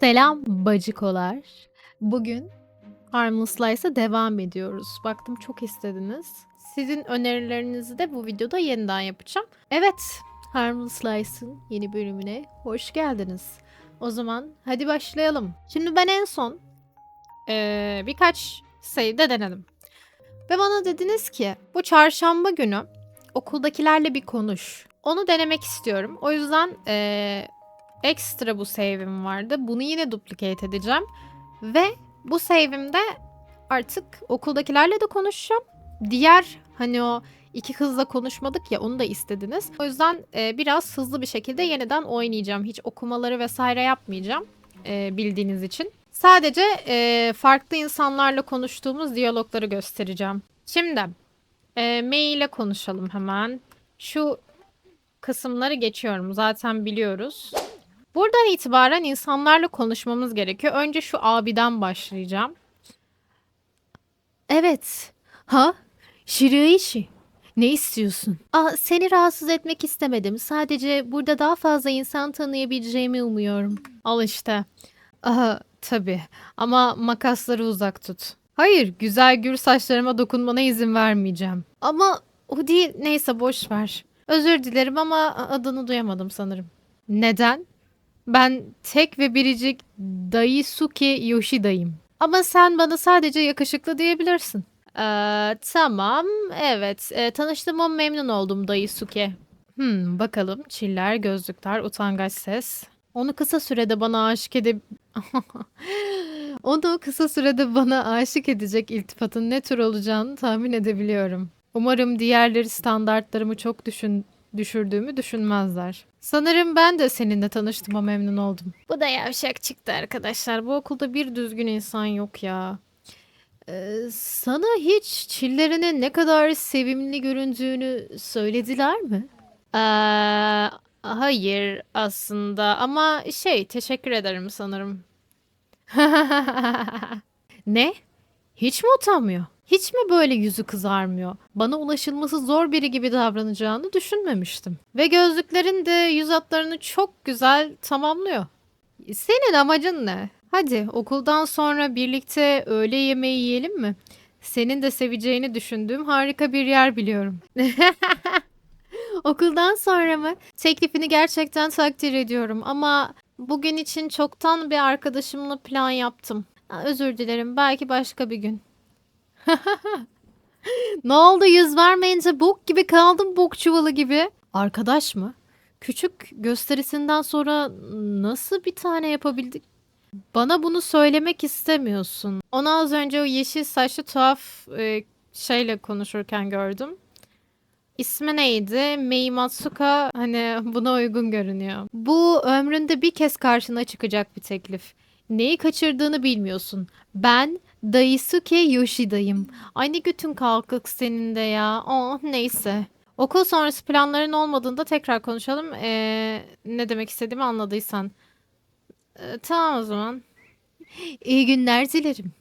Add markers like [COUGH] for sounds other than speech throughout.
Selam bacıkolar. Bugün Harmless Slice'a devam ediyoruz. Baktım çok istediniz. Sizin önerilerinizi de bu videoda yeniden yapacağım. Evet, Harmless Slice'ın yeni bölümüne hoş geldiniz. O zaman hadi başlayalım. Şimdi ben en son eee, birkaç sayıda denedim. Ve bana dediniz ki bu çarşamba günü okuldakilerle bir konuş. Onu denemek istiyorum. O yüzden eee, ekstra bu save'im vardı. Bunu yine duplicate edeceğim. Ve bu save'imde artık okuldakilerle de konuşacağım. Diğer hani o iki kızla konuşmadık ya onu da istediniz. O yüzden e, biraz hızlı bir şekilde yeniden oynayacağım. Hiç okumaları vesaire yapmayacağım e, bildiğiniz için. Sadece e, farklı insanlarla konuştuğumuz diyalogları göstereceğim. Şimdi e, May ile konuşalım hemen. Şu kısımları geçiyorum zaten biliyoruz. Buradan itibaren insanlarla konuşmamız gerekiyor. Önce şu abiden başlayacağım. Evet. Ha? Shiraishi. Ne istiyorsun? Aa, seni rahatsız etmek istemedim. Sadece burada daha fazla insan tanıyabileceğimi umuyorum. Al işte. Aha, tabii. Ama makasları uzak tut. Hayır, güzel gür saçlarıma dokunmana izin vermeyeceğim. Ama o değil. Neyse boş ver. Özür dilerim ama adını duyamadım sanırım. Neden? Ben tek ve biricik Daisuke Yoshida'yım. Ama sen bana sadece yakışıklı diyebilirsin. Ee, tamam, evet. Ee, tanıştığıma memnun oldum Daisuke. Hmm, bakalım. Çiller, gözlükler, utangaç ses. Onu kısa sürede bana aşık edip... [LAUGHS] Onu kısa sürede bana aşık edecek iltifatın ne tür olacağını tahmin edebiliyorum. Umarım diğerleri standartlarımı çok düşün düşürdüğümü düşünmezler. Sanırım ben de seninle tanıştığıma memnun oldum. Bu da yavşak çıktı arkadaşlar. Bu okulda bir düzgün insan yok ya. Ee, sana hiç çillerinin ne kadar sevimli göründüğünü söylediler mi? Ee, hayır aslında ama şey teşekkür ederim sanırım. [LAUGHS] ne? Hiç mi utanmıyor? Hiç mi böyle yüzü kızarmıyor? Bana ulaşılması zor biri gibi davranacağını düşünmemiştim. Ve gözlüklerin de yüz hatlarını çok güzel tamamlıyor. Senin amacın ne? Hadi okuldan sonra birlikte öğle yemeği yiyelim mi? Senin de seveceğini düşündüğüm harika bir yer biliyorum. [LAUGHS] Okuldan sonra mı? Teklifini gerçekten takdir ediyorum ama bugün için çoktan bir arkadaşımla plan yaptım. Özür dilerim. Belki başka bir gün. Ne oldu yüz vermeyince bok gibi kaldım bok çuvalı gibi. Arkadaş mı? Küçük gösterisinden sonra nasıl bir tane yapabildik? Bana bunu söylemek istemiyorsun. Onu az önce o yeşil saçlı tuhaf e, şeyle konuşurken gördüm. İsmi neydi? Mei Matsuka hani buna uygun görünüyor. Bu ömründe bir kez karşına çıkacak bir teklif. Neyi kaçırdığını bilmiyorsun. Ben Daisuke Yoshida'yım. Ay ne götün kalkık senin de ya. Oh neyse. Okul sonrası planların olmadığında tekrar konuşalım. Ee, ne demek istediğimi anladıysan. Ee, tamam o zaman. İyi günler dilerim.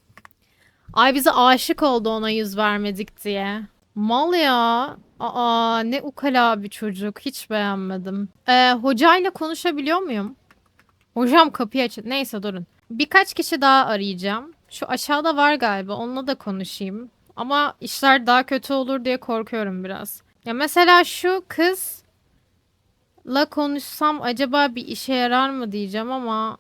Ay bize aşık oldu ona yüz vermedik diye. Mal ya. Aa ne ukala bir çocuk. Hiç beğenmedim. Ee, hocayla konuşabiliyor muyum? Hocam kapıyı aç. Neyse durun. Birkaç kişi daha arayacağım. Şu aşağıda var galiba. Onunla da konuşayım. Ama işler daha kötü olur diye korkuyorum biraz. Ya mesela şu kızla konuşsam acaba bir işe yarar mı diyeceğim ama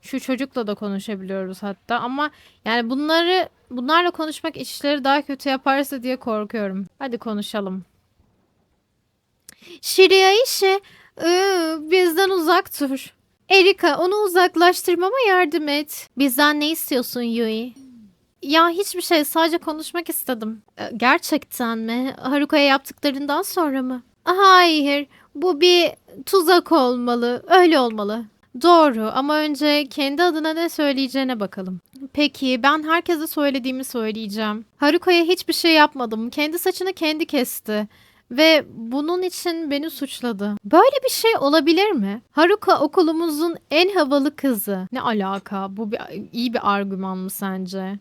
şu çocukla da konuşabiliyoruz hatta ama yani bunları bunlarla konuşmak işleri daha kötü yaparsa diye korkuyorum. Hadi konuşalım. Shiraishi, ıı, bizden uzak dur. Erika, onu uzaklaştırmama yardım et. Bizden ne istiyorsun Yui? Ya hiçbir şey, sadece konuşmak istedim. E, Gerçekten mi? Haruka'ya yaptıklarından sonra mı? Hayır, bu bir tuzak olmalı. Öyle olmalı. Doğru ama önce kendi adına ne söyleyeceğine bakalım. Peki ben herkese söylediğimi söyleyeceğim. Haruka'ya hiçbir şey yapmadım. Kendi saçını kendi kesti. Ve bunun için beni suçladı. Böyle bir şey olabilir mi? Haruka okulumuzun en havalı kızı. Ne alaka? Bu bir, iyi bir argüman mı sence?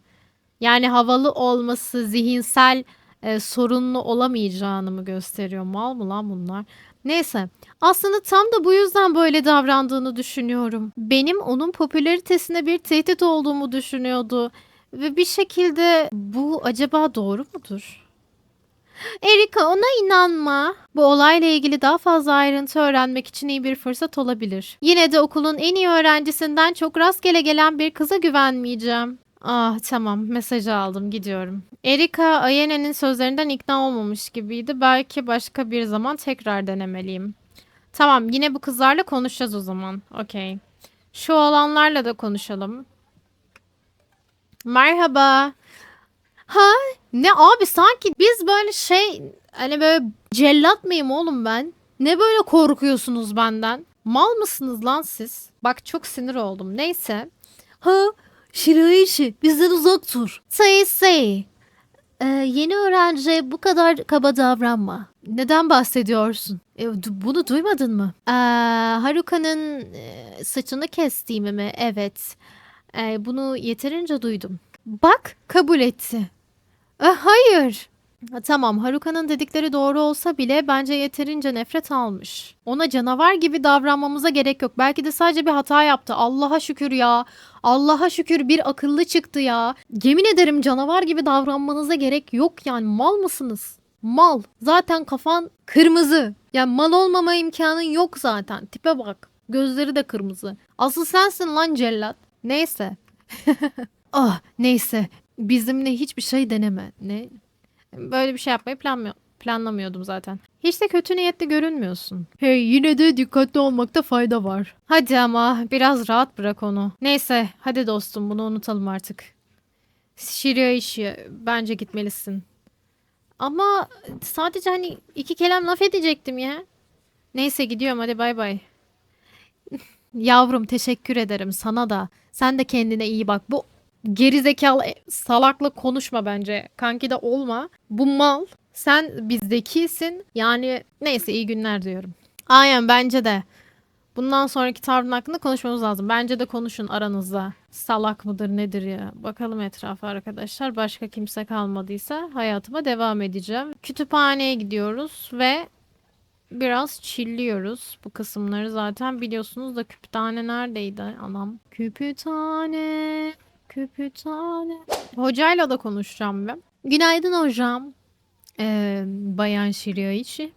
Yani havalı olması zihinsel e, sorunlu olamayacağını mı gösteriyor? Mal mı lan bunlar? Neyse. Aslında tam da bu yüzden böyle davrandığını düşünüyorum. Benim onun popülaritesine bir tehdit olduğumu düşünüyordu. Ve bir şekilde bu acaba doğru mudur? Erika ona inanma. Bu olayla ilgili daha fazla ayrıntı öğrenmek için iyi bir fırsat olabilir. Yine de okulun en iyi öğrencisinden çok rastgele gelen bir kıza güvenmeyeceğim. Ah tamam mesajı aldım gidiyorum. Erika Ayene'nin sözlerinden ikna olmamış gibiydi. Belki başka bir zaman tekrar denemeliyim. Tamam yine bu kızlarla konuşacağız o zaman. Okey. Şu olanlarla da konuşalım. Merhaba. Ha ne abi sanki biz böyle şey hani böyle cellat mıyım oğlum ben? Ne böyle korkuyorsunuz benden? Mal mısınız lan siz? Bak çok sinir oldum. Neyse. Ha Şirayişi bizden uzak dur. Say say. Ee, yeni öğrenciye bu kadar kaba davranma. Neden bahsediyorsun? E, bunu duymadın mı? Ee, Haruka'nın e, saçını kestiğimi mi? Evet. Ee, bunu yeterince duydum. Bak kabul etti. E, hayır. Ha, Tamam Haruka'nın dedikleri doğru olsa bile bence yeterince nefret almış. Ona canavar gibi davranmamıza gerek yok. Belki de sadece bir hata yaptı. Allah'a şükür ya. Allah'a şükür bir akıllı çıktı ya. Yemin ederim canavar gibi davranmanıza gerek yok yani. Mal mısınız? Mal. Zaten kafan kırmızı. Yani mal olmama imkanın yok zaten. Tipe bak. Gözleri de kırmızı. Asıl sensin lan cellat. Neyse. [LAUGHS] ah neyse. Bizimle hiçbir şey deneme. Ne? Böyle bir şey yapmayı planmıyor, planlamıyordum zaten. Hiç de kötü niyetli görünmüyorsun. Hey yine de dikkatli olmakta fayda var. Hadi ama biraz rahat bırak onu. Neyse hadi dostum bunu unutalım artık. Şirya işi bence gitmelisin. Ama sadece hani iki kelam laf edecektim ya. Neyse gidiyorum hadi bay bay. [LAUGHS] Yavrum teşekkür ederim sana da. Sen de kendine iyi bak. Bu gerizekalı e, salaklık konuşma bence. Kanki de olma. Bu mal. Sen bir zekisin. Yani neyse iyi günler diyorum. Aynen bence de. Bundan sonraki tavrın hakkında konuşmamız lazım. Bence de konuşun aranızda. Salak mıdır nedir ya? Bakalım etrafa arkadaşlar. Başka kimse kalmadıysa hayatıma devam edeceğim. Kütüphaneye gidiyoruz ve biraz çilliyoruz. Bu kısımları zaten biliyorsunuz da kütüphane neredeydi anam? Kütüphane, kütüphane. Hocayla da konuşacağım ben. Günaydın hocam. Ee, Bayan Şiryoichi.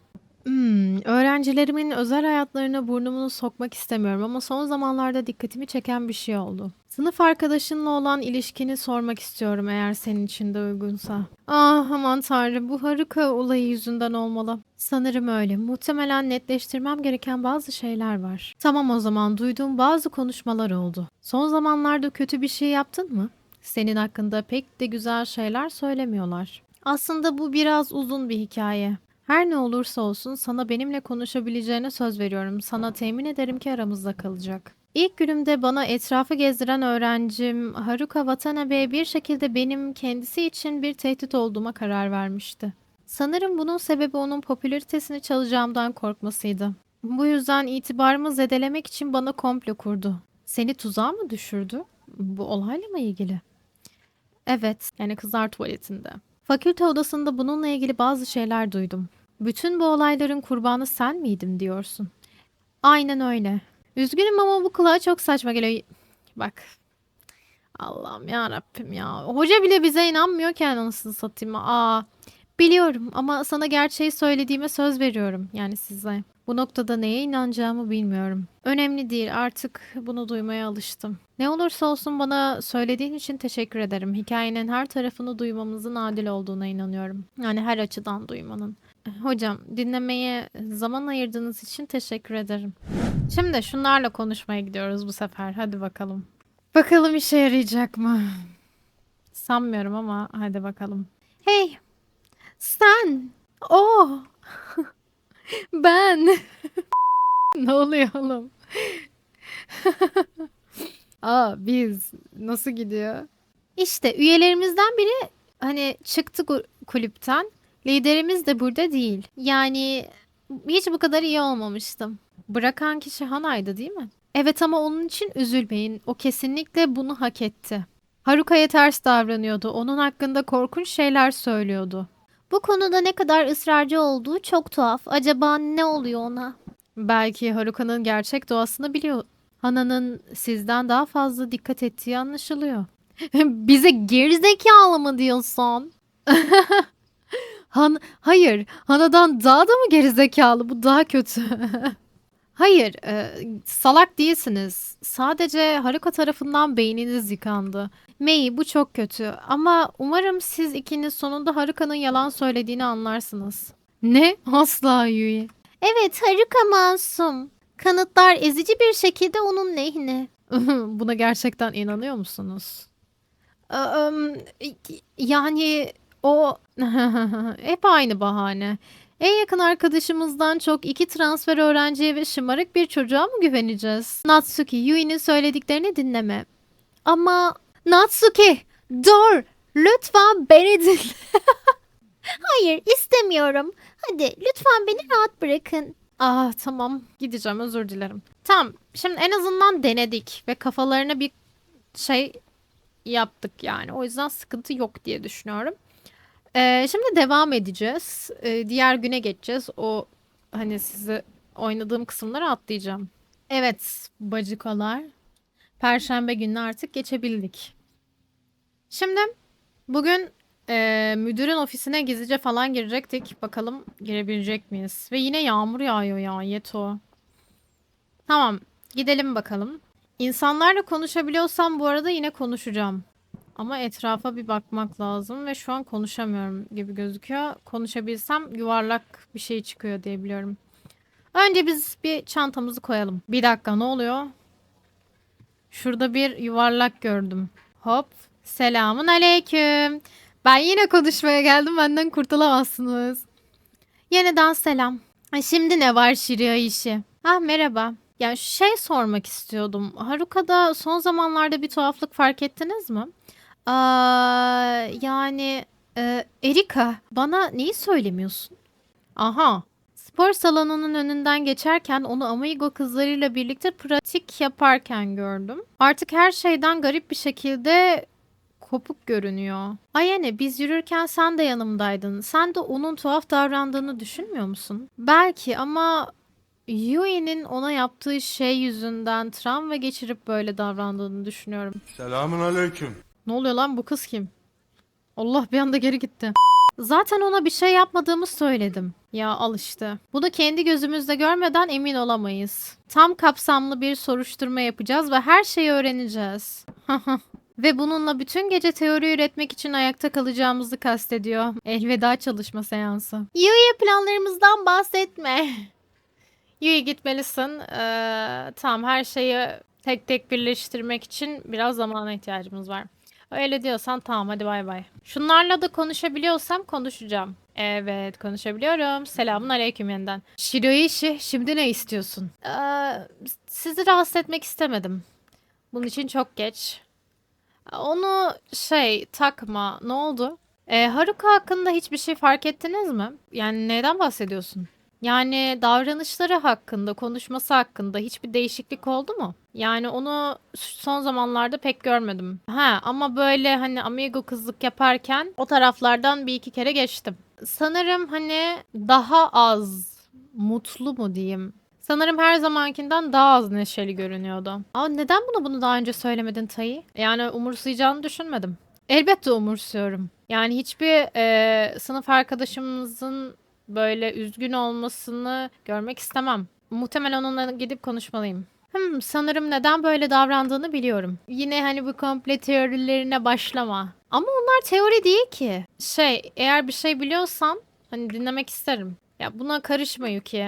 Hmm, öğrencilerimin özel hayatlarına burnumu sokmak istemiyorum ama son zamanlarda dikkatimi çeken bir şey oldu. Sınıf arkadaşınla olan ilişkini sormak istiyorum eğer senin için de uygunsa. Ah aman tanrım bu Haruka olayı yüzünden olmalı. Sanırım öyle. Muhtemelen netleştirmem gereken bazı şeyler var. Tamam o zaman duyduğum bazı konuşmalar oldu. Son zamanlarda kötü bir şey yaptın mı? Senin hakkında pek de güzel şeyler söylemiyorlar. Aslında bu biraz uzun bir hikaye. Her ne olursa olsun sana benimle konuşabileceğine söz veriyorum. Sana temin ederim ki aramızda kalacak. İlk günümde bana etrafı gezdiren öğrencim Haruka Watanabe bir şekilde benim kendisi için bir tehdit olduğuma karar vermişti. Sanırım bunun sebebi onun popülaritesini çalacağımdan korkmasıydı. Bu yüzden itibarımı zedelemek için bana komplo kurdu. Seni tuzağa mı düşürdü? Bu olayla mı ilgili? Evet, yani kızlar tuvaletinde. Fakülte odasında bununla ilgili bazı şeyler duydum. Bütün bu olayların kurbanı sen miydin diyorsun. Aynen öyle. Üzgünüm ama bu kulağa çok saçma geliyor. Bak. Allah'ım ya Rabbim ya. Hoca bile bize inanmıyor ki anasını satayım. Aa. Biliyorum ama sana gerçeği söylediğime söz veriyorum yani size. Bu noktada neye inanacağımı bilmiyorum. Önemli değil artık bunu duymaya alıştım. Ne olursa olsun bana söylediğin için teşekkür ederim. Hikayenin her tarafını duymamızın adil olduğuna inanıyorum. Yani her açıdan duymanın. Hocam dinlemeye zaman ayırdığınız için teşekkür ederim. Şimdi şunlarla konuşmaya gidiyoruz bu sefer. Hadi bakalım. Bakalım işe yarayacak mı? Sanmıyorum ama hadi bakalım. Hey sen. Oh. ben. [LAUGHS] ne oluyor oğlum? [LAUGHS] Aa biz nasıl gidiyor? İşte üyelerimizden biri hani çıktı kulüpten. Liderimiz de burada değil. Yani hiç bu kadar iyi olmamıştım. Bırakan kişi Hana'ydı değil mi? Evet ama onun için üzülmeyin. O kesinlikle bunu hak etti. Haruka'ya ters davranıyordu. Onun hakkında korkunç şeyler söylüyordu. Bu konuda ne kadar ısrarcı olduğu çok tuhaf. Acaba ne oluyor ona? Belki Haruka'nın gerçek doğasını biliyor. Hana'nın sizden daha fazla dikkat ettiği anlaşılıyor. [LAUGHS] Bize gerizekalı mı diyorsun? [LAUGHS] Han Hayır, Hana'dan daha da mı gerizekalı? Bu daha kötü. [LAUGHS] Hayır, e, salak değilsiniz. Sadece Haruka tarafından beyniniz yıkandı. Mei bu çok kötü ama umarım siz ikiniz sonunda Haruka'nın yalan söylediğini anlarsınız. Ne? [LAUGHS] Asla Yui. Evet Haruka masum. Kanıtlar ezici bir şekilde onun lehine. [LAUGHS] Buna gerçekten inanıyor musunuz? Eee, Yani o [LAUGHS] hep aynı bahane. En yakın arkadaşımızdan çok iki transfer öğrenciye ve şımarık bir çocuğa mı güveneceğiz? Natsuki, Yui'nin söylediklerini dinleme. Ama Natsuki, dur! Lütfen beni dinle. [LAUGHS] Hayır istemiyorum. Hadi lütfen beni rahat bırakın. Ah tamam gideceğim özür dilerim. Tamam şimdi en azından denedik ve kafalarına bir şey yaptık yani. O yüzden sıkıntı yok diye düşünüyorum. Ee, şimdi devam edeceğiz. Ee, diğer güne geçeceğiz. O hani sizi oynadığım kısımları atlayacağım. Evet bacıkalar. Perşembe gününe artık geçebildik. Şimdi bugün ee, müdürün ofisine gizlice falan girecektik. Bakalım girebilecek miyiz? Ve yine yağmur yağıyor ya Yeto. Tamam gidelim bakalım. İnsanlarla konuşabiliyorsam bu arada yine konuşacağım. Ama etrafa bir bakmak lazım ve şu an konuşamıyorum gibi gözüküyor. Konuşabilsem yuvarlak bir şey çıkıyor diye biliyorum. Önce biz bir çantamızı koyalım. Bir dakika ne oluyor? Şurada bir yuvarlak gördüm. Hop. Selamun aleyküm. Ben yine konuşmaya geldim. Benden kurtulamazsınız. Yeniden selam. Ay, Şimdi ne var Şiria işi? Ah merhaba. Ya şey sormak istiyordum. Haruka'da son zamanlarda bir tuhaflık fark ettiniz mi? Aa, yani e, Erika bana neyi söylemiyorsun? Aha. Spor salonunun önünden geçerken onu Amigo kızlarıyla birlikte pratik yaparken gördüm. Artık her şeyden garip bir şekilde kopuk görünüyor. Ayane biz yürürken sen de yanımdaydın. Sen de onun tuhaf davrandığını düşünmüyor musun? Belki ama Yui'nin ona yaptığı şey yüzünden travma geçirip böyle davrandığını düşünüyorum. Selamun aleyküm. Ne oluyor lan bu kız kim? Allah bir anda geri gitti. Zaten ona bir şey yapmadığımı söyledim. Ya al işte. Bunu kendi gözümüzle görmeden emin olamayız. Tam kapsamlı bir soruşturma yapacağız ve her şeyi öğreneceğiz. [LAUGHS] ve bununla bütün gece teori üretmek için ayakta kalacağımızı kastediyor. Elveda çalışma seansı. Yuya planlarımızdan bahsetme. [LAUGHS] Yui gitmelisin. Ee, tamam her şeyi tek tek birleştirmek için biraz zamana ihtiyacımız var. Öyle diyorsan tamam hadi bay bay. Şunlarla da konuşabiliyorsam konuşacağım. Evet konuşabiliyorum. Selamun aleyküm yeniden. Shiroishi şimdi ne istiyorsun? Ee, sizi rahatsız etmek istemedim. Bunun için çok geç. Onu şey takma. Ne oldu? Ee, Haruka hakkında hiçbir şey fark ettiniz mi? Yani neden bahsediyorsun? Yani davranışları hakkında, konuşması hakkında hiçbir değişiklik oldu mu? Yani onu son zamanlarda pek görmedim. Ha ama böyle hani amigo kızlık yaparken o taraflardan bir iki kere geçtim. Sanırım hani daha az mutlu mu diyeyim? Sanırım her zamankinden daha az neşeli görünüyordu. Aa neden bunu bunu daha önce söylemedin Tayi? Yani umursayacağını düşünmedim. Elbette umursuyorum. Yani hiçbir eee, sınıf arkadaşımızın böyle üzgün olmasını görmek istemem. Muhtemelen onunla gidip konuşmalıyım. Hmm, sanırım neden böyle davrandığını biliyorum. Yine hani bu komple teorilerine başlama. Ama onlar teori değil ki. Şey, eğer bir şey biliyorsan hani dinlemek isterim. Ya buna karışma Yuki.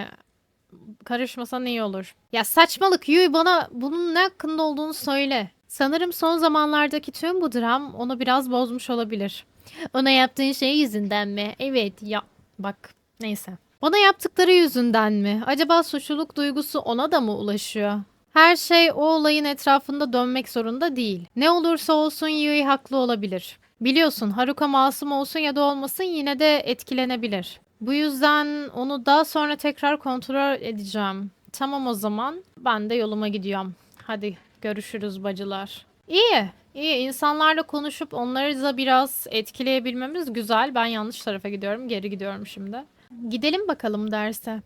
Karışmasan iyi olur. Ya saçmalık Yui bana bunun ne hakkında olduğunu söyle. Sanırım son zamanlardaki tüm bu dram onu biraz bozmuş olabilir. Ona yaptığın şey yüzünden mi? Evet ya bak neyse. Bana yaptıkları yüzünden mi? Acaba suçluluk duygusu ona da mı ulaşıyor? Her şey o olayın etrafında dönmek zorunda değil. Ne olursa olsun Yui haklı olabilir. Biliyorsun Haruka masum olsun ya da olmasın yine de etkilenebilir. Bu yüzden onu daha sonra tekrar kontrol edeceğim. Tamam o zaman ben de yoluma gidiyorum. Hadi görüşürüz bacılar. İyi. İyi, insanlarla konuşup onları da biraz etkileyebilmemiz güzel. Ben yanlış tarafa gidiyorum. Geri gidiyorum şimdi. Gidelim bakalım derse.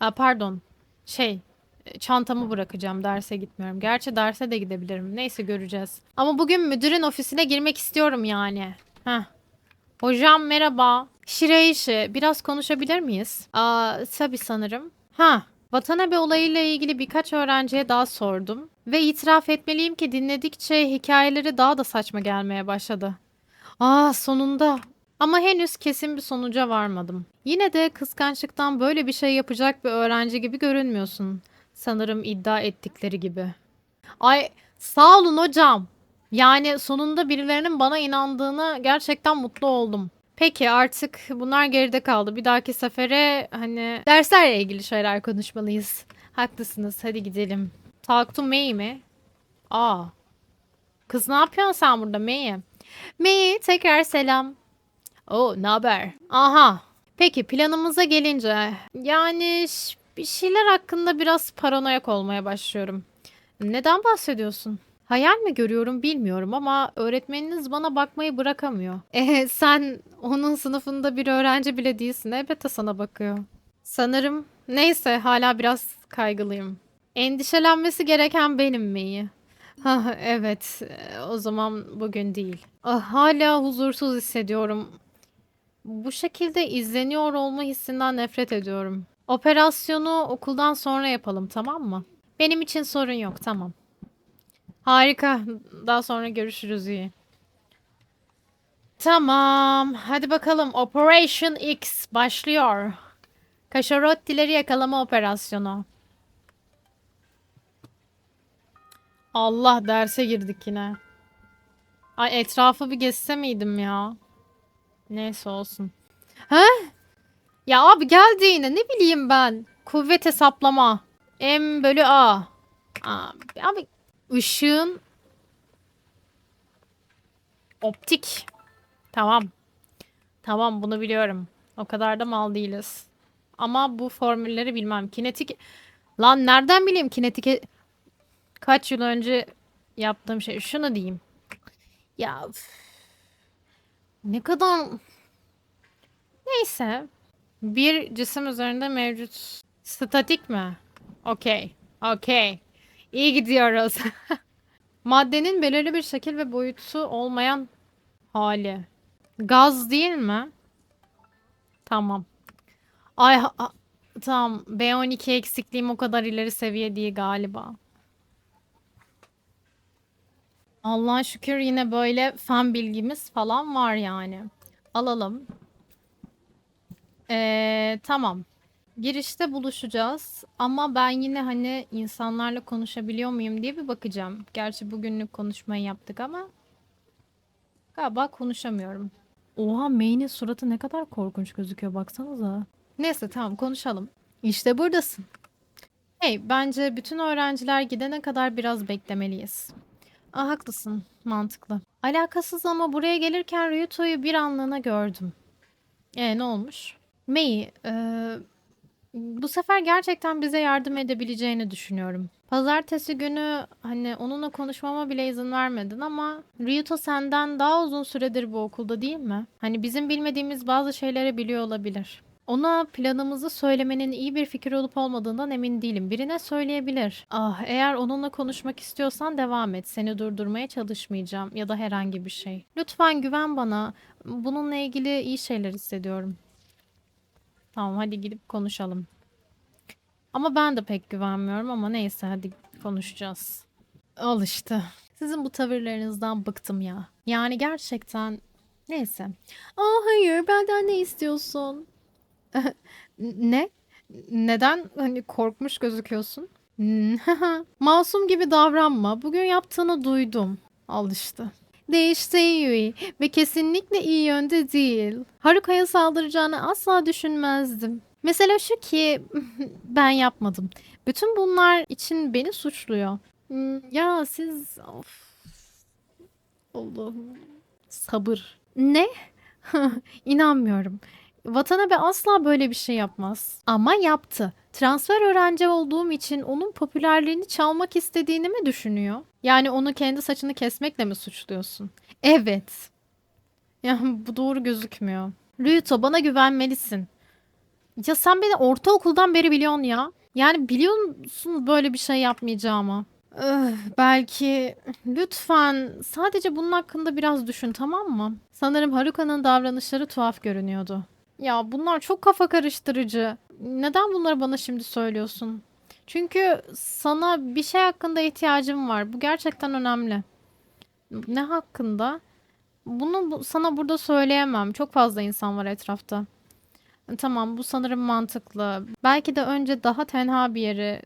Aa, pardon. Şey, çantamı bırakacağım. Derse gitmiyorum. Gerçi derse de gidebilirim. Neyse göreceğiz. Ama bugün müdürün ofisine girmek istiyorum yani. Heh. Hocam merhaba. Şireyşi, biraz konuşabilir miyiz? Aa, tabii sanırım. Ha, Watanabe olayıyla ilgili birkaç öğrenciye daha sordum. Ve itiraf etmeliyim ki dinledikçe hikayeleri daha da saçma gelmeye başladı. Aa, sonunda. Ama henüz kesin bir sonuca varmadım. Yine de kıskançlıktan böyle bir şey yapacak bir öğrenci gibi görünmüyorsun. Sanırım iddia ettikleri gibi. Ay, sağ olun hocam. Yani sonunda birilerinin bana inandığını gerçekten mutlu oldum. Peki artık bunlar geride kaldı. Bir dahaki sefere hani derslerle ilgili şeyler konuşmalıyız. Haklısınız. Hadi gidelim. Talk to May mi? Aa. Kız ne yapıyorsun sen burada May? May tekrar selam. Oo, ne haber? Aha. Peki planımıza gelince yani bir şeyler hakkında biraz paranoyak olmaya başlıyorum. Neden bahsediyorsun? Hayal mi görüyorum bilmiyorum ama öğretmeniniz bana bakmayı bırakamıyor. [LAUGHS] E, sen onun sınıfında bir öğrenci bile değilsin. Elbette sana bakıyor. Sanırım neyse hala biraz kaygılıyım. Endişelenmesi gereken benim mi? Ha, evet o zaman bugün değil. Ah, hala huzursuz hissediyorum. Bu şekilde izleniyor olma hissinden nefret ediyorum. Operasyonu okuldan sonra yapalım tamam mı? Benim için sorun yok tamam. Harika. Daha sonra görüşürüz iyi. Tamam. Hadi bakalım. Operation X başlıyor. Kaşarottileri yakalama operasyonu. Allah derse girdik yine. Ay etrafı bir gezse miydim ya? Neyse olsun. He? Ya abi geldi yine. Ne bileyim ben. Kuvvet hesaplama. M bölü A. Aa, abi ışığın optik. Tamam. Tamam bunu biliyorum. O kadar da mal değiliz. Ama bu formülleri bilmem. Kinetik... Lan nereden bileyim kinetik... Kaç yıl önce yaptığım şey. Şunu diyeyim. Ya üf. Ne kadar... Neyse. Bir cisim üzerinde mevcut. Statik mi? Okey. Okey. İyi gidiyoruz. [LAUGHS] Maddenin belirli bir şekil ve boyutu olmayan hali. Gaz değil mi? Tamam. Ay ha- tamam. B12 eksikliğim o kadar ileri seviye değil galiba. Allah'a şükür yine böyle fen bilgimiz falan var yani. Alalım. Ee, tamam. Girişte buluşacağız ama ben yine hani insanlarla konuşabiliyor muyum diye bir bakacağım. Gerçi bugünlük konuşmayı yaptık ama galiba konuşamıyorum. Oha May'nin suratı ne kadar korkunç gözüküyor baksanıza. Neyse tamam konuşalım. İşte buradasın. Hey bence bütün öğrenciler gidene kadar biraz beklemeliyiz. Aa, haklısın mantıklı. Alakasız ama buraya gelirken Ryuto'yu bir anlığına gördüm. E ne olmuş? May, e, bu sefer gerçekten bize yardım edebileceğini düşünüyorum. Pazartesi günü hani onunla konuşmama bile izin vermedin ama Ryuto senden daha uzun süredir bu okulda değil mi? Hani bizim bilmediğimiz bazı şeyleri biliyor olabilir. Ona planımızı söylemenin iyi bir fikir olup olmadığından emin değilim. Birine söyleyebilir. Ah, eğer onunla konuşmak istiyorsan devam et. Seni durdurmaya çalışmayacağım ya da herhangi bir şey. Lütfen güven bana. Bununla ilgili iyi şeyler hissediyorum. Tamam hadi gidip konuşalım. Ama ben de pek güvenmiyorum ama neyse hadi konuşacağız. Al işte. Sizin bu tavırlarınızdan bıktım ya. Yani gerçekten neyse. Aa hayır benden ne istiyorsun? Ne? Neden hani korkmuş gözüküyorsun? [LAUGHS] Masum gibi davranma. Bugün yaptığını duydum. Al işte. Değişti Yui ve kesinlikle iyi yönde değil. Haruka'ya saldıracağını asla düşünmezdim. Mesele şu ki [LAUGHS] ben yapmadım. Bütün bunlar için beni suçluyor. Hmm, Ya siz of. Allah'ım. Sabır. Ne? [LAUGHS] İnanmıyorum. Watanabe asla böyle bir şey yapmaz. Ama yaptı. Transfer öğrenci olduğum için onun popülerliğini çalmak istediğini mi düşünüyor? Yani onu kendi saçını kesmekle mi suçluyorsun? Evet. Ya [LAUGHS] bu doğru gözükmüyor. Ryuto bana güvenmelisin. Ya sen beni ortaokuldan beri biliyorsun ya. Yani biliyor musun böyle bir şey yapmayacağımı? Öh, belki lütfen sadece bunun hakkında biraz düşün tamam mı? Sanırım Haruka'nın davranışları tuhaf görünüyordu. Ya bunlar çok kafa karıştırıcı. Neden bunları bana şimdi söylüyorsun? Çünkü sana bir şey hakkında ihtiyacım var. Bu gerçekten önemli. Ne hakkında? Bunu bu- sana burada söyleyemem. Çok fazla insan var etrafta. Tamam, bu sanırım mantıklı. Belki de önce daha tenha bir yere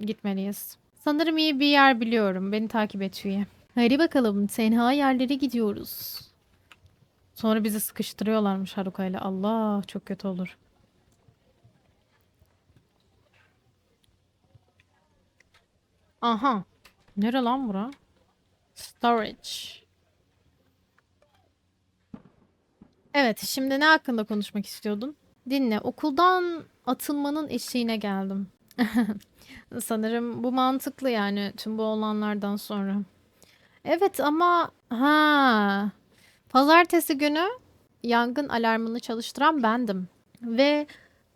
gitmeliyiz. Sanırım iyi bir yer biliyorum. Beni takip et üye. Hadi bakalım, tenha yerlere gidiyoruz. Sonra bizi sıkıştırıyorlarmış Haruka ile. Allah, çok kötü olur. Aha. Nere lan bura? Storage. Evet, şimdi ne hakkında konuşmak istiyordun? Dinle, okuldan atılmanın eşiğine geldim. [LAUGHS] Sanırım bu mantıklı yani tüm bu olanlardan sonra. Evet ama ha pazartesi günü yangın alarmını çalıştıran bendim. Ve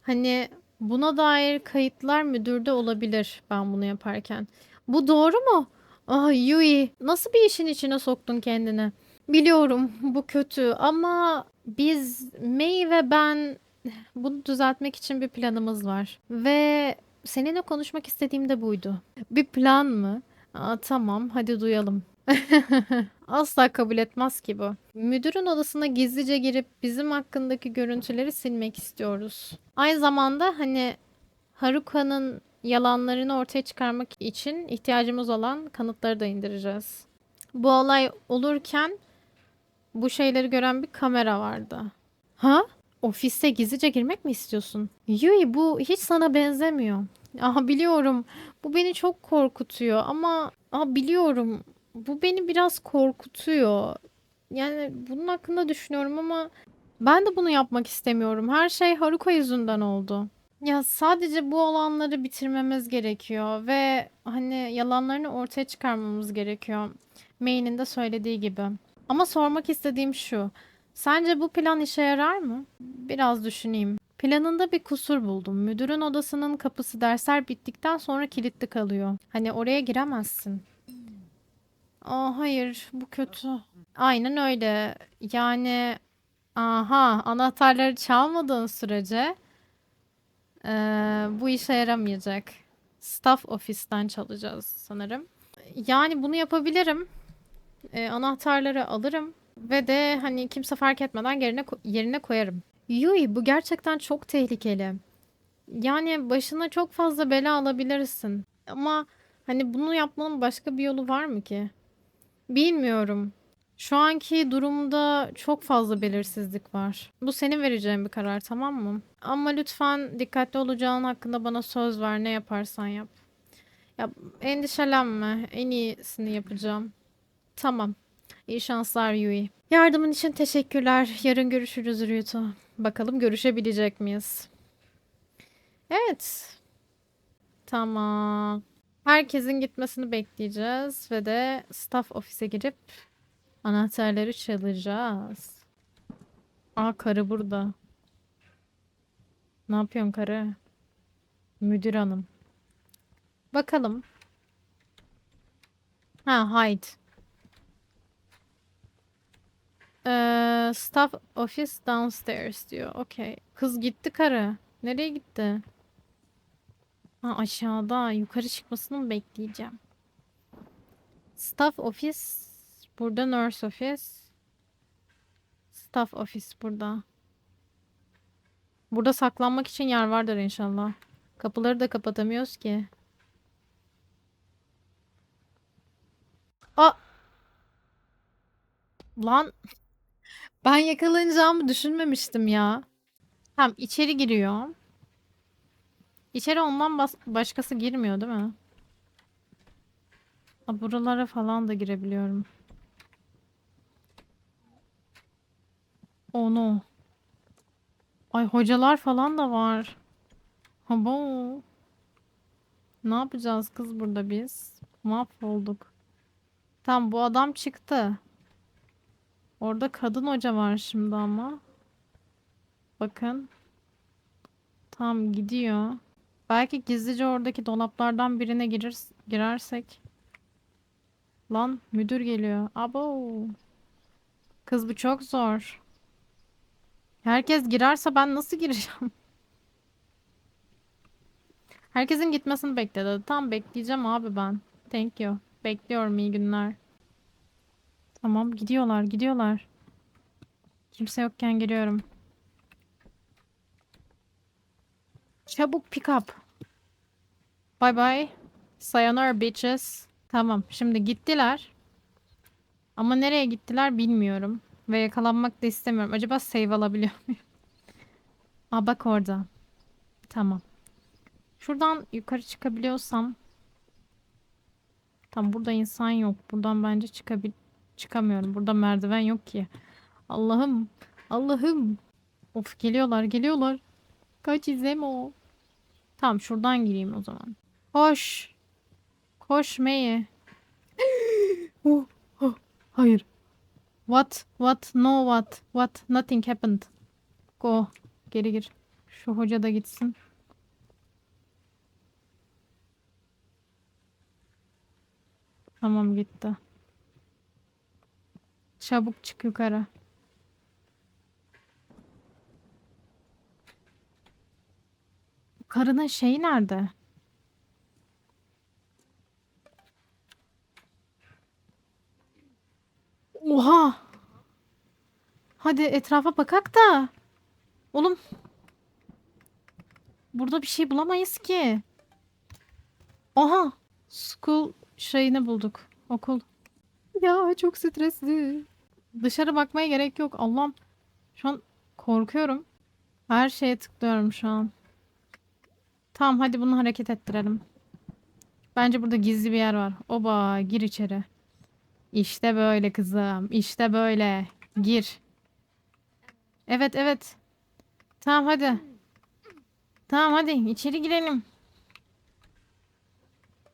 hani buna dair kayıtlar müdürde olabilir ben bunu yaparken. Bu doğru mu? Ah Yui nasıl bir işin içine soktun kendini? Biliyorum bu kötü ama biz Mei ve ben bunu düzeltmek için bir planımız var. Ve seninle konuşmak istediğim de buydu. Bir plan mı? Aa, tamam hadi duyalım. [LAUGHS] Asla kabul etmez ki bu. Müdürün odasına gizlice girip bizim hakkındaki görüntüleri silmek istiyoruz. Aynı zamanda hani Haruka'nın yalanlarını ortaya çıkarmak için ihtiyacımız olan kanıtları da indireceğiz. Bu olay olurken bu şeyleri gören bir kamera vardı. Ha? Ofiste gizlice girmek mi istiyorsun? Yui bu hiç sana benzemiyor. Aha biliyorum. Bu beni çok korkutuyor ama aha biliyorum. Bu beni biraz korkutuyor. Yani bunun hakkında düşünüyorum ama ben de bunu yapmak istemiyorum. Her şey Haruka yüzünden oldu. Ya sadece bu olanları bitirmemiz gerekiyor ve hani yalanlarını ortaya çıkarmamız gerekiyor. May'nin de söylediği gibi. Ama sormak istediğim şu. Sence bu plan işe yarar mı? Biraz düşüneyim. Planında bir kusur buldum. Müdürün odasının kapısı dersler bittikten sonra kilitli kalıyor. Hani oraya giremezsin. Aa, hayır, bu kötü. Aynen öyle. Yani aha anahtarları çalmadığın sürece eee, bu işe yaramayacak. Staff ofisten çalacağız sanırım. Yani bunu yapabilirim. Eee, anahtarları alırım ve de hani kimse fark etmeden yerine ko- yerine koyarım. Yui bu gerçekten çok tehlikeli. Yani başına çok fazla bela alabilirsin. Ama hani bunu yapmanın başka bir yolu var mı ki? Bilmiyorum. Şu anki durumda çok fazla belirsizlik var. Bu senin vereceğin bir karar, tamam mı? Ama lütfen dikkatli olacağın hakkında bana söz ver. Ne yaparsan yap. Ya endişelenme. En iyisini yapacağım. Tamam. İyi şanslar Yui. Yardımın için teşekkürler. Yarın görüşürüz Ryuto. Bakalım görüşebilecek miyiz? Evet. Tamam. Herkesin gitmesini bekleyeceğiz ve de staff ofise girip anahtarları çalacağız. Aa karı burada. Ne yapıyorsun karı? Müdür hanım. Bakalım. Ha hide. Ee, staff office downstairs diyor. Okey. Kız gitti karı. Nereye gitti? Ha aşağıda. Yukarı çıkmasını mı bekleyeceğim? Staff office. Burada nurse office. Staff office burada. Burada saklanmak için yer vardır inşallah. Kapıları da kapatamıyoruz ki. Aa! Lan ben yakalanacağımı düşünmemiştim ya. Tamam içeri giriyor. İçeri ondan bas- başkası girmiyor değil mi? Aa, buralara falan da girebiliyorum. Oh no. Ay hocalar falan da var. Habo. Ne yapacağız kız burada biz? Mahvolduk. Tam bu adam çıktı. Orada kadın hoca var şimdi ama. Bakın. Tam gidiyor. Belki gizlice oradaki dolaplardan birine girer, girersek. Lan müdür geliyor. Abo. Kız bu çok zor. Herkes girerse ben nasıl gireceğim? Herkesin gitmesini bekledi. Tam bekleyeceğim abi ben. Thank you. Bekliyorum iyi günler. Tamam gidiyorlar gidiyorlar. Kimse yokken giriyorum. Çabuk pick up. Bye bye. Sayonara bitches. Tamam şimdi gittiler. Ama nereye gittiler bilmiyorum. Ve yakalanmak da istemiyorum. Acaba save alabiliyor muyum? [LAUGHS] Aa bak orada. Tamam. Şuradan yukarı çıkabiliyorsam. Tam burada insan yok. Buradan bence çıkabil çıkamıyorum. Burada merdiven yok ki. Allah'ım. Allah'ım. Of geliyorlar geliyorlar. Kaç izleme o. Tamam şuradan gireyim o zaman. Koş. Koş Mei. [GASPS] oh, oh, hayır. What? What? No what? What? Nothing happened. Go. Geri gir. Şu hoca da gitsin. Tamam gitti. Çabuk çık yukarı. Karının şeyi nerede? Oha! Hadi etrafa bakak da. Oğlum. Burada bir şey bulamayız ki. Oha! School şeyini bulduk. Okul. Ya çok stresli. Dışarı bakmaya gerek yok. Allah'ım. Şu an korkuyorum. Her şeye tıklıyorum şu an. Tamam hadi bunu hareket ettirelim. Bence burada gizli bir yer var. Oba gir içeri. İşte böyle kızım. İşte böyle. Gir. Evet evet. Tamam hadi. Tamam hadi içeri girelim.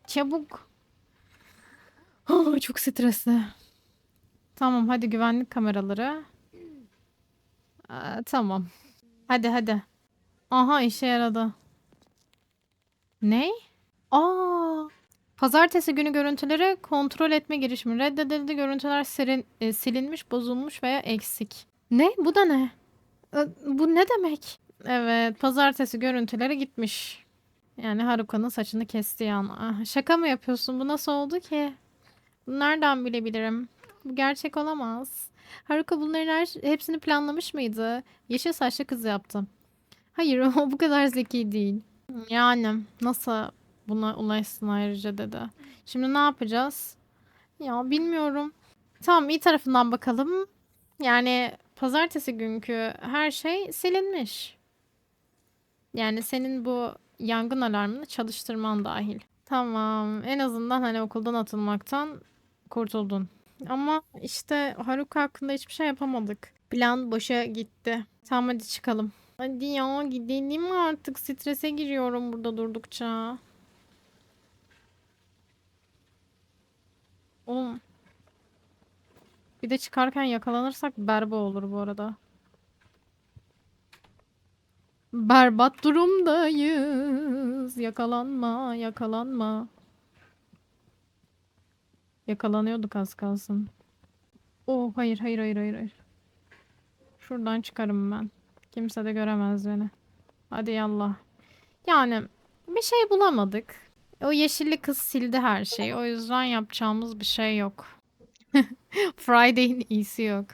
Çabuk. Oh, çok stresli. Tamam hadi güvenlik kameraları. Aa, tamam. Hadi hadi. Aha işe yaradı. Ne? Aa. Pazartesi günü görüntüleri kontrol etme girişimi reddedildi. Görüntüler silin, e, silinmiş, bozulmuş veya eksik. Ne? Bu da ne? E, bu ne demek? Evet, pazartesi görüntüleri gitmiş. Yani Haruka'nın saçını kestiği an. Ah, şaka mı yapıyorsun? Bu nasıl oldu ki? Nereden bilebilirim? Bu gerçek olamaz. Haruka bunların her, hepsini planlamış mıydı? Yeşil saçlı kız yaptı. Hayır [LAUGHS] o bu kadar zeki değil. Yani nasıl buna ulaşsın ayrıca dedi. Şimdi ne yapacağız? Ya bilmiyorum. Tamam iyi tarafından bakalım. Yani pazartesi günkü her şey silinmiş. Yani senin bu yangın alarmını çalıştırman dahil. Tamam. En azından hani okuldan atılmaktan kurtuldun. Ama işte Haruka hakkında hiçbir şey yapamadık. Plan boşa gitti. Tamam hadi çıkalım. Hadi ya gidelim artık. Strese giriyorum burada durdukça. Oğlum. Bir de çıkarken yakalanırsak berba olur bu arada. Berbat durumdayız. Yakalanma, yakalanma. Yakalanıyorduk az kalsın. Oh hayır hayır hayır hayır hayır. Şuradan çıkarım ben. Kimse de göremez beni. Hadi yallah. Yani bir şey bulamadık. O yeşilli kız sildi her şeyi. O yüzden yapacağımız bir şey yok. [LAUGHS] Friday'in iyisi yok.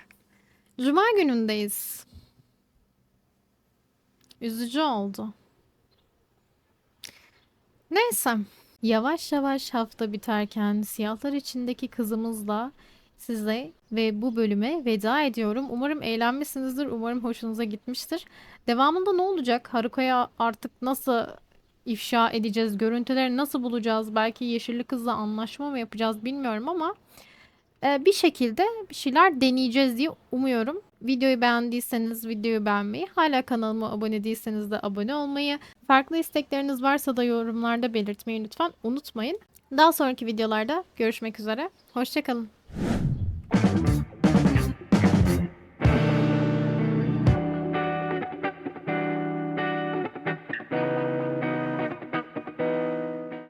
Cuma günündeyiz. Üzücü oldu. Neyse. Yavaş yavaş hafta biterken siyahlar içindeki kızımızla size ve bu bölüme veda ediyorum. Umarım eğlenmişsinizdir. Umarım hoşunuza gitmiştir. Devamında ne olacak? Haruka'ya artık nasıl ifşa edeceğiz? Görüntüleri nasıl bulacağız? Belki Yeşilli Kız'la anlaşma mı yapacağız bilmiyorum ama e, bir şekilde bir şeyler deneyeceğiz diye umuyorum. Videoyu beğendiyseniz videoyu beğenmeyi, hala kanalıma abone değilseniz de abone olmayı, farklı istekleriniz varsa da yorumlarda belirtmeyi lütfen unutmayın. Daha sonraki videolarda görüşmek üzere. Hoşçakalın.